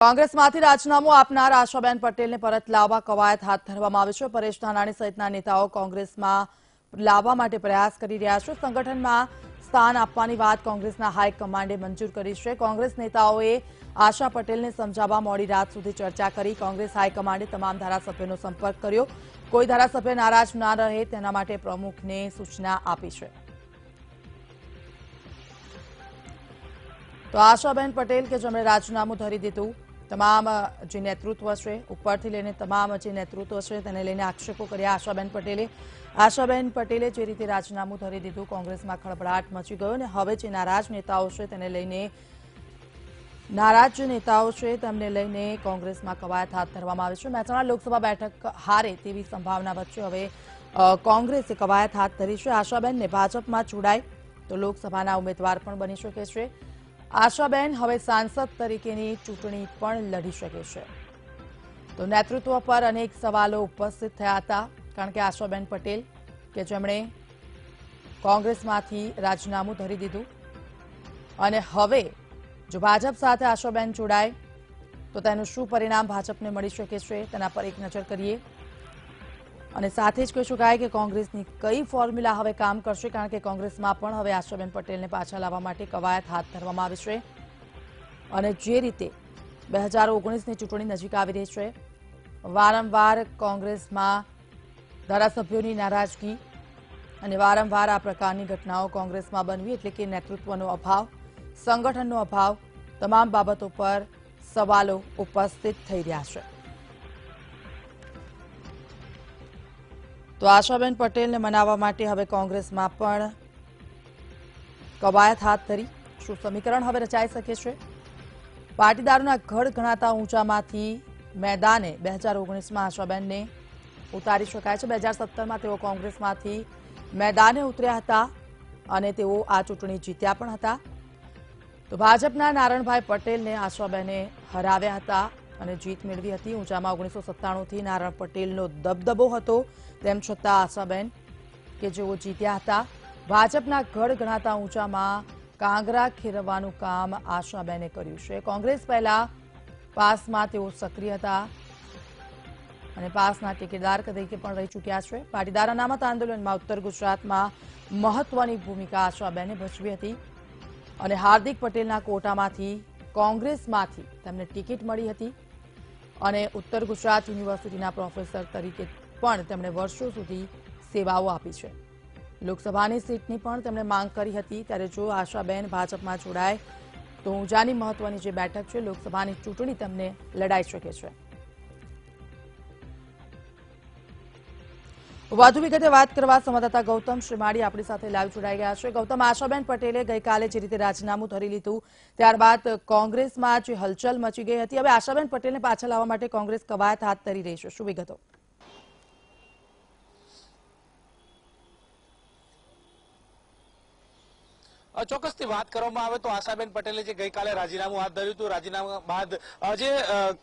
કોંગ્રેસમાંથી રાજીનામું આપનાર આશાબેન પટેલને પરત લાવવા કવાયત હાથ ધરવામાં આવી છે. પરેશ ધાનાણી સહિતના નેતાઓ કોંગ્રેસમાં લાવવા માટે પ્રયાસ કરી રહ્યા છે. સંગઠનમાં સ્થાન આપવાની વાત કોંગ્રેસના હાઈકમાન્ડે મંજૂર કરી છે. કોંગ્રેસ નેતાઓએ આશા પટેલને સમજાવવા મોડી રાત સુધી ચર્ચા કરી. કોંગ્રેસ હાઈકમાન્ડે તમામ ધારાસભ્યોનો સંપર્ક કર્યો. કોઈ ધારાસભ્ય નારાજ ના રહે તેના માટે પ્રમુખને સૂચના આપી છે. તો આશાબેન પટેલ કે જેમણે રાજીનામું ધરી દીધું તમામ જે નેતૃત્વ છે ઉપરથી લઈને તમામ જે નેતૃત્વ છે તેને લઈને આક્ષેપો કર્યા આશાબેન પટેલે. આશાબેન પટેલે જે રીતે રાજીનામું ધરી દીધું, કોંગ્રેસમાં ખળભળાટ મચી ગયો અને હવે જે નારાજ નેતાઓ છે, તેને લઈને નારાજ નેતાઓ છે, તેમને લઈને કોંગ્રેસમાં કવાયત હાથ ધરવામાં આવી છે. મહેસાણા લોકસભા બેઠક હારે તેવી સંભાવના વચ્ચે હવે કોંગ્રેસે કવાયત હાથ ધરી છે. આશાબેનને ભાજપમાં જોડાય તો લોકસભાના ઉમેદવાર પણ બની શકે છે. આશાબેન હવે સાંસદ તરીકેની ચૂંટણી પણ લડી શકે છે. તો નેતૃત્વ પર અનેક સવાલો ઉપસ્થિત થયા હતા. કારણ કે આશાબેન પટેલ, કે જેમણે કોંગ્રેસમાંથી રાજીનામું ધરી દીધું. અને હવે જો ભાજપ સાથે આશાબેન જોડાય, તો તેનું શું પરિણામ ભાજપને મળી શકે છે? તેના પર એક નજર કરીએ. અને સાથે જ કહી શકાય કે કોંગ્રેસની કઈ ફોર્મ્યુલા હવે કામ કરશે, કારણ કે કોંગ્રેસમાં પણ હવે આશાબેન પટેલને પાછા લાવવા માટે કવાયત હાથ ધરવામાં આવી છે. અને જે રીતે બે હજાર ઓગણીસની ચૂંટણી નજીક આવી રહી છે, વારંવાર કોંગ્રેસમાં ધારાસભ્યોની નારાજગી અને વારંવાર આ પ્રકારની ઘટનાઓ કોંગ્રેસમાં બનવી એટલે કે નેતૃત્વનો અભાવ, સંગઠનનો અભાવ, તમામ બાબતો પર સવાલો ઉપસ્થિત થઈ રહ્યા છે. તો આશાબેન પટેલને મનાવવા માટે હવે કોંગ્રેસમાં પણ કવાયત હાથ ધરી. શું સમીકરણ હવે રચાઈ શકે છે? પાટીદારોના ઘડ ગણાતા ઊંચામાંથી મેદાને બે હજાર ઓગણીસમાં આશાબેનને ઉતારી શકાય છે. બે હજાર સત્તરમાં તેઓ કોંગ્રેસમાંથી મેદાને ઉતર્યા હતા અને તેઓ આ ચૂંટણી જીત્યા પણ હતા. તો ભાજપના નારણભાઈ પટેલને આશાબેને હરાવ્યા હતા. અને જીત મેળવી હતી. ઊંચામાં ઓગણીસો સત્તાણુંથી નારાયણ પટેલનો દબદબો હતો. તેમ છતાં આશાબેન, કે જેઓ જીત્યા હતા, ભાજપના ગઢ ગણાતા ઊંચામાં કાંગરા ખેરવવાનું કામ આશાબેને કર્યું છે. કોંગ્રેસ પહેલા પાસમાં તેઓ સક્રિય હતા અને પાસના ટેકેદાર તરીકે પણ રહી ચૂક્યા છે. પાટીદાર અનામત આંદોલનમાં ઉત્તર ગુજરાતમાં મહત્વની ભૂમિકા આશાબેને ભજવી હતી અને હાર્દિક પટેલના કોટામાંથી કોંગ્રેસમાંથી તેમને ટિકિટ મળી હતી. અને ઉત્તર ગુજરાત યુનિવર્સિટીના પ્રોફેસર તરીકે પણ તેમણે વર્ષો સુધી સેવાઓ આપી છે. લોકસભાની સીટની પણ તેમણે માંગ કરી હતી. ત્યારે જો આશાબેન ભાજપમાં જોડાય, તો ઊંઝાની મહત્વની જે બેઠક છે, લોકસભાની ચૂંટણી તેમને લડાઈ શકે છે. વધુ વિગતે વાત કરવા સંવાદદાતા ગૌતમ શ્રીમાળી આપણી સાથે લાઈવ જોડાઈ ગયા છે. ગૌતમ, આશાબેન પટેલે ગઈકાલે જે રીતે રાજીનામું ધરી લીધું, ત્યારબાદ કોંગ્રેસમાં જે હલચલ મચી ગઈ હતી. હવે આશાબેન પટેલને પાછા લાવવા માટે કોંગ્રેસ કવાયત હાથ ધરી રહી છે. શું વિગતો? ચોક્કસથી વાત કરવામાં આવે તો આશાબેન પટેલે જે ગઈકાલે રાજીનામું હાથ ધર્યું હતું, રાજીનામા બાદ જે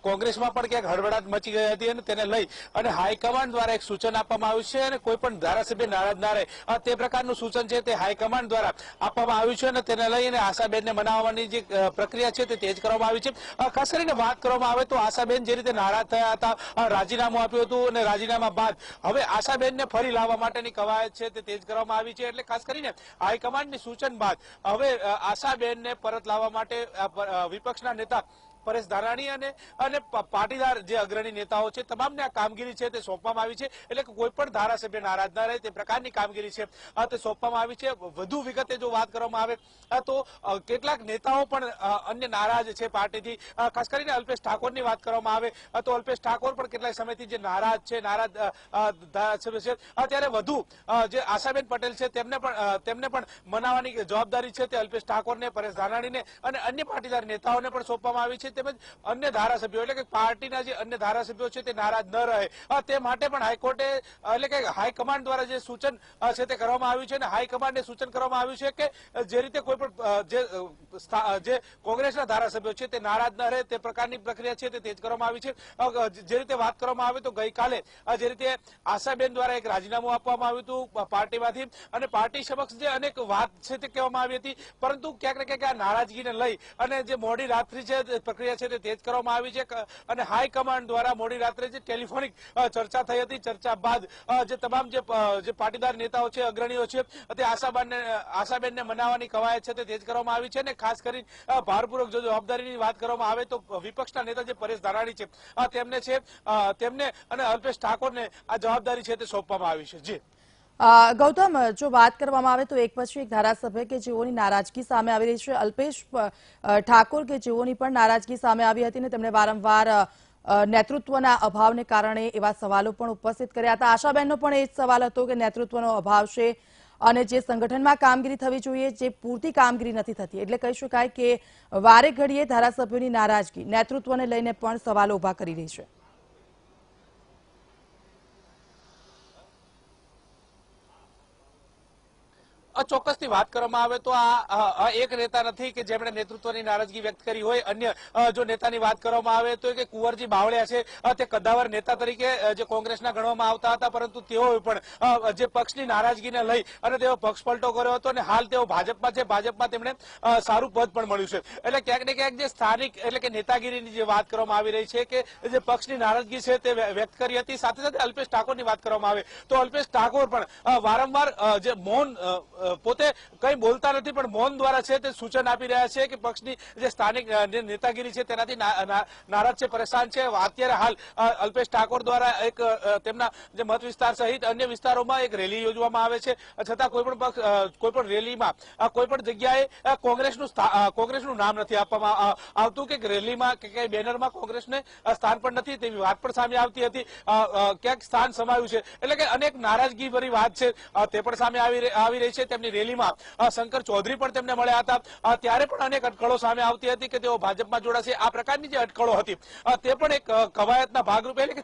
કોંગ્રેસમાં પણ ક્યાંક હળવળાટ મચી ગઈ હતી અને તેને લઈ અને હાઈકમાન્ડ દ્વારા એક સૂચન આપવામાં આવ્યું છે અને કોઈ પણ ધારાસભ્ય નારાજ ના રહે તે પ્રકારનું સૂચન છે તે હાઈકમાન્ડ દ્વારા આપવામાં આવ્યું છે અને તેને લઈને આશાબેનને મનાવવાની જે પ્રક્રિયા છે તે તેજ કરવામાં આવી છે. ખાસ કરીને વાત કરવામાં આવે તો આશાબેન જે રીતે નારાજ થયા હતા રાજીનામું આપ્યું હતું અને રાજીનામા બાદ હવે આશાબેનને ફરી લાવવા માટેની કવાયત છે તે તેજ કરવામાં આવી છે. એટલે ખાસ કરીને હાઈકમાન્ડની સૂચન બાદ હવે આશાબેન આશાબેનને પરત લાવવા માટે વિપક્ષના નેતા પરેશ ધારાણી અને અને પાટીદાર જે અગ્રણી નેતાઓ છે, તમામને આ કામગીરી છે તે સોંપવામાં આવી છે, એટલે કોઈ પણ ધારાસભ્ય નારાજ ના રહે, તે પ્રકારની કામગીરી છે. તે સોંપવામાં આવી છે. વધુ વિગતે જો વાત કરવામાં આવે તો કેટલાક નેતાઓ પણ અન્ય નારાજ છે પાર્ટીથી. ખાસ કરીને અલ્પેશ ઠાકોરની વાત કરવામાં આવે તો અલ્પેશ ઠાકોર પણ કેટલાય સમયથી જે નારાજ છે, નારાજ ધારાસભ્ય છે. અત્યારે ત્યારે વધુ જે આશાબેન પટેલ છે, તેમને પણ તેમને પણ મનાવવાની જવાબદારી છે તે અલ્પેશ ઠાકોરને, પરેશ ધાનાણીને અને અન્ય પાટીદાર નેતાઓને પણ સોંપવામાં આવી છે. તેમજ અન્ય ધારાસભ્યો, એટલે કે પાર્ટીના જે અન્ય ધારાસભ્યો છે તે નારાજ ન રહે. તે માટે પણ હાઈકોર્ટે, એટલે કે હાઈકમાન્ડ દ્વારા જે સૂચન છે તે કરવામાં આવ્યું છે અને હાઈકમાન્ડને સૂચન કરવામાં આવ્યું છે કે જે રીતે કોઈ પણ જે જે કોંગ્રેસના ધારાસભ્યો છે તે નારાજ ન રહે, તે પ્રકારની પ્રક્રિયા છે તે તેજ કરવામાં આવી છે. જે રીતે વાત કરવામાં આવે તો ગઈકાલે જે રીતે આશાબેન દ્વારા એક રાજીનામું આપવામાં આવ્યું હતું પાર્ટીમાંથી. અને પાર્ટી સમક્ષ જે અનેક વાત છે તે કહેવામાં આવી હતી, પરંતુ ક્યાંક ને ક્યાંક આ નારાજગીને લઈ અને જે મોડી રાત્રિ છે પ્રક્રિયા પ્રક્રિયા છે તે તેજ કરવામાં આવી છે. અને હાઈકમાન્ડ દ્વારા મોડી રાત્રે જે ટેલિફોનિક ચર્ચા થઈ હતી, ચર્ચા બાદ જે તમામ જે પાટીદાર નેતાઓ છે, અગ્રણીઓ છે, તે આશાબાનને, આશાબેનને મનાવવાની કવાયત છે તે તેજ કરવામાં આવી છે. અને ખાસ કરી ભારપૂર્વક જો જવાબદારીની વાત કરવામાં આવે તો વિપક્ષના નેતા જે પરેશ ધારાણી છે તેમને છે તેમને અને અલ્પેશ ઠાકોરને આ જવાબદારી છે તે સોંપવામાં આવી છે. જી. ગૌતમ, જો વાત કરવામાં આવે તો એક પછી એક ધારાસભ્ય કે જેઓની નારાજગી સામે આવી રહી છે. અલ્પેશ ઠાકોર કે જેઓની પણ નારાજગી સામે આવી હતી ને તેમણે વારંવાર નેતૃત્વના અભાવને કારણે એવા સવાલો પણ ઉપસ્થિત કર્યા હતા. આશાબેનનો પણ એ જ સવાલ હતો કે નેતૃત્વનો અભાવ છે અને જે સંગઠનમાં કામગીરી થવી જોઈએ જે પૂરતી કામગીરી નથી થતી. એટલે કહી શકાય કે વારે ઘડીએ ધારાસભ્યોની નારાજગી, નેતૃત્વને લઈને પણ સવાલો ઊભા કરી રહી છે. ચોક્કસથી વાત કરવામાં આવે તો આ એક નેતા નથી કે જેમણે નેતૃત્વની નારાજગી વ્યક્ત કરી હોય. અન્ય જો નેતાની વાત કરવામાં આવે તો કે કુંવરજી બાવળિયા છે. તે કદાવર નેતા તરીકે જે કોંગ્રેસના ગણવામાં આવતા હતા, પરંતુ તેઓએ પણ જે પક્ષની નારાજગીને લઈ અને તેઓ પક્ષ પલટો કર્યો હતો અને હાલ તેઓ ભાજપમાં છે. ભાજપમાં તેમણે સારું પદ પણ મળ્યું છે. એટલે ક્યાંક ને ક્યાંક જે સ્થાનિક, એટલે કે નેતાગીરીની જે વાત કરવામાં આવી રહી છે કે જે પક્ષની નારાજગી છે તે વ્ય- વ્યક્ત કરી હતી. સાથે સાથે અલ્પેશ ઠાકોરની વાત કરવામાં આવે તો અલ્પેશ ઠાકોર પણ વારંવાર જે મૌન પોતે કંઈ બોલતા નથી, પણ મૌન દ્વારા છે તે સૂચન આપી રહ્યા છે કે પક્ષની જે સ્થાનિક નેતાગીરી છે તેનાથી નારાજ છે, પરેશાન છે. અત્યારે હાલ અલ્પેશ ઠાકોર દ્વારા એક તેમના જે મત વિસ્તાર સહિત અન્ય વિસ્તારોમાં એક રેલી યોજવામાં આવે છે. છતાં કોઈ પણ પક્ષ કોઈ પણ રેલીમાં કોઈ પણ જગ્યાએ કોંગ્રેસનું કોંગ્રેસનું નામ નથી આપવામાં આવતું. કે રેલીમાં કે કઈ બેનરમાં કોંગ્રેસને સ્થાન પણ નથી. તેવી વાત પણ સામે આવતી હતી. ક્યાંક સ્થાન સમાયું છે. એટલે કે અનેક નારાજગી ભરી વાત છે. તે પણ સામે આવી રહી છે. તેમની રેલીમાં શંકર ચૌધરી પણ તેમને મળ્યા હતા. ત્યારે પણ અનેક અટકળો સામે આવતી હતી કે તેઓ ભાજપમાં જોડાશે. આ પ્રકારની જે અટકળો હતી તે પણ એક કવાયતના ભાગરૂપે એટલે કે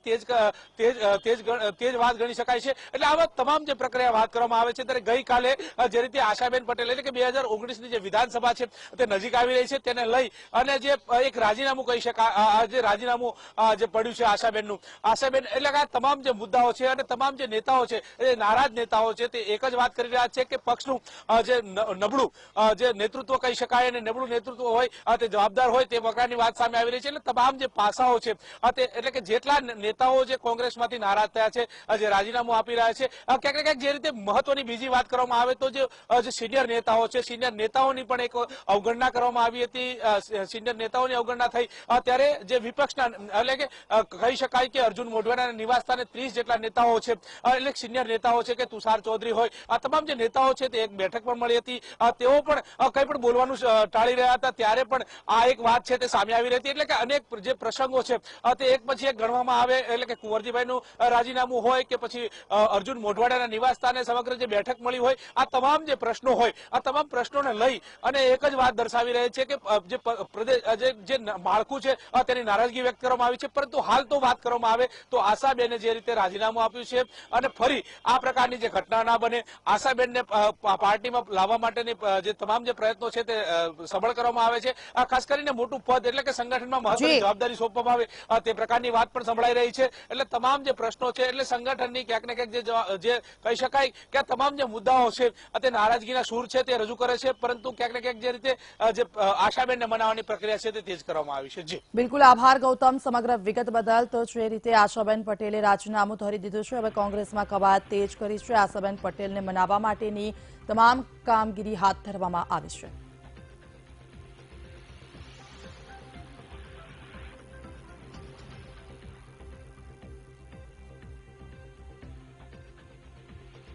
તેજ વાત ગણી શકાય છે. એટલે આવા તમામ જે પ્રક્રિયા વાત કરવામાં આવે છે, ત્યારે ગઈકાલે જે રીતે આશાબેન પટેલ એટલે કે બે હજાર ઓગણીસની જે વિધાનસભા છે, તે નજીક આવી રહી છે. તેને લઈ અને જે એક રાજીનામું કહી શકાય જે રાજીનામું જે પડ્યું છે આશાબેનનું. આશાબેન, એટલે આ તમામ જે મુદ્દાઓ છે અને તમામ જે નેતાઓ છે, એ નારાજ નેતાઓ છે, તે એક જ વાત કરી રહ્યા છે કે પક્ષનું જે નબળું જે નેતૃત્વ કહી શકાય અને નબળું નેતૃત્વ હોય તે જવાબદાર હોય તે પ્રકારની વાત સામે આવી રહી છે. એટલે તમામ જે પાસાઓ છે એટલે કે જેટલા નેતાઓ જે કોંગ્રેસમાંથી નારાજ થયા છે જે રાજીનામું આપી રહ્યા છે ક્યાંક ક્યાંક જે રીતે મહત્વની બીજી વાત કરવામાં આવે તો જે સિનિયર નેતાઓ છે સિનિયર નેતાઓની પણ એક અવગણના કરવામાં આવી હતી સિનિયર નેતાઓની અવગણના થઈ ત્યારે જે વિપક્ષના, એટલે કે કહી શકાય કે અર્જુન મોઢવાના નિવાસસ્થાને ત્રીસ જેટલા નેતાઓ છે એટલે સિનિયર નેતાઓ છે કે તુષાર ચૌધરી હોય, આ તમામ જે નેતાઓ છે તે એક બેઠક પણ મળી હતી. તેઓ પણ કંઈ પણ બોલવાનું ટાળી રહ્યા હતા. ત્યારે પણ આ એક વાત છે તે સામે આવી રહી એટલે કે અનેક જે પ્રસંગો છે તે એક પછી એક ગણવામાં આવે. એટલે કે કુંવરજીભાઈનું રાજીનામું હોય કે પછી અર્જુન મોઢવાડાના નિવાસસ્થાને સમગ્ર જે બેઠક મળી હોય, આ તમામ જે પ્રશ્નો હોય, આ તમામ પ્રશ્નોને લઈ અને એક જ વાત દર્શાવી રહી છે કે જે પ્રદેશ જે માળખું છે તેની નારાજગી વ્યક્ત કરવામાં આવી છે. પરંતુ હાલ તો વાત કરવામાં આવે તો આશાબેને જે રીતે રાજીનામું આપ્યું છે અને ફરી આ પ્રકારની જે ઘટના ના બને, આશાબેનને પાર્ટીમાં લાવવા માટેની જે તમામ જે પ્રયત્નો છે તે સબળ કરવામાં આવે છે. આ ખાસ કરીને મોટું પદ એટલે કે સંગઠનમાં મહત્વની જવાબદારી સોંપવામાં આવે. તે પ્રકારની વાત પણ સંભળાઈ રહી છે. એટલે તમામ જે પ્રશ્નો છે એટલે સંગઠનની ક્યાંક ને ક્યાંક જે કહી શકાય કે તમામ જે મુદ્દાઓ છે તે નારાજગીના સૂર છે તે રજૂ કરે છે. પરંતુ ક્યાંક ને ક્યાંક જે રીતે જે આશાબેનને મનાવવાની પ્રક્રિયા છે તે તેજ કરવામાં આવી છે. જી. બિલકુલ આભાર ગૌતમ. સમગ્ર વિગત બદલ તો જે રીતે આશાબેન પટેલે રાજીનામું ધરી દીધું છે હવે કોંગ્રેસમાં કવાયત તેજ કરી છે. આશાબેન પટેલને મનાવવા માટેની તમામ કામગીરી હાથ ધરવામાં આવી છે.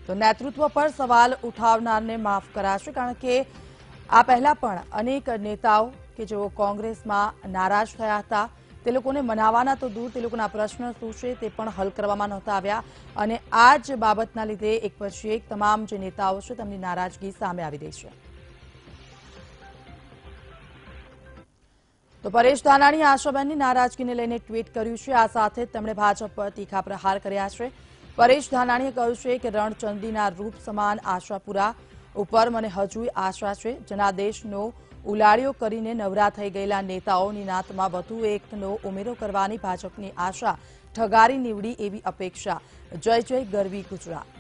તો નેતૃત્વ પર સવાલ ઉઠાવનારને માફ કરાશે કારણ કે આ પહેલા પણ અનેક નેતાઓ કે જેઓ કોંગ્રેસમાં નારાજ થયા હતા તે લોકોને મનાવવાના તો દૂર તે લોકોના પ્રશ્ન શું છે તે પણ હલ કરવામાં નહોતા આવ્યા. અને આ જ બાબતના લીધે એક પછી એક તમામ જે નેતાઓ છે તેમની નારાજગી સામે આવી રહી છે. તો પરેશ ધાનાણી આશાબેનની નારાજગીને લઈને ટ્વીટ કર્યું છે. આ સાથે તેમણે ભાજપ પર તીખા પ્રહાર કર્યા છે. પરેશ ધાનાણીએ કહ્યું છે કે રણચંદીના રૂપ સમાન આશાપુરા ઉપર મને હજુ આશા છે. જનાદેશનો ઉલાળ્યો કરીને નવરા થઈ ગયેલા નેતાઓની નાતમાં વધુ એકનો ઉમેરો કરવાની ભાજપની આશા, ઠગારી નીવડી એવી અપેક્ષા. જય જય ગરવી ગુજરાત.